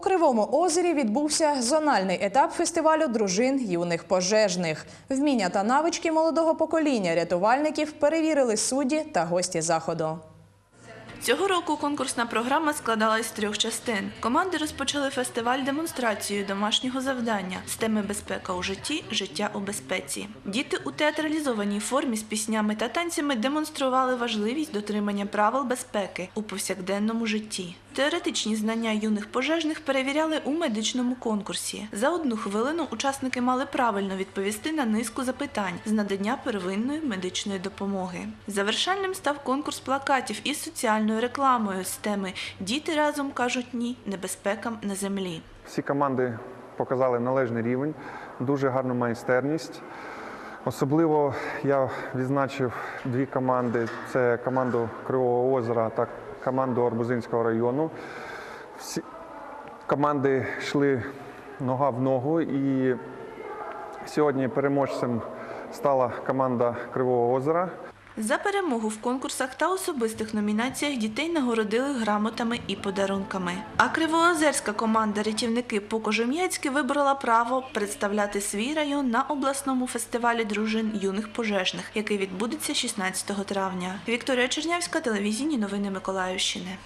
Кривому озері відбувся зональний етап фестивалю дружин юних пожежних. Вміння та навички молодого покоління рятувальників перевірили судді та гості заходу. Цього року конкурсна програма складалась з трьох частин. Команди розпочали фестиваль демонстрацією домашнього завдання з теми безпека у житті, життя у безпеці. Діти у театралізованій формі з піснями та танцями демонстрували важливість дотримання правил безпеки у повсякденному житті. Теоретичні знання юних пожежних перевіряли у медичному конкурсі. За одну хвилину учасники мали правильно відповісти на низку запитань з надання первинної медичної допомоги. Завершальним став конкурс плакатів із соціальною рекламою з теми Діти разом кажуть ні небезпекам на землі. Всі команди показали належний рівень, дуже гарну майстерність. Особливо я відзначив дві команди: це команду Кривого озера та команду Арбузинського району. Всі команди йшли нога в ногу, і сьогодні переможцем стала команда Кривого озера. За перемогу в конкурсах та особистих номінаціях дітей нагородили грамотами і подарунками. А кривоозерська команда рятівники Покожем'яцьке вибрала право представляти свій район на обласному фестивалі дружин юних пожежних, який відбудеться 16 травня. Вікторія Чернявська, телевізійні новини Миколаївщини.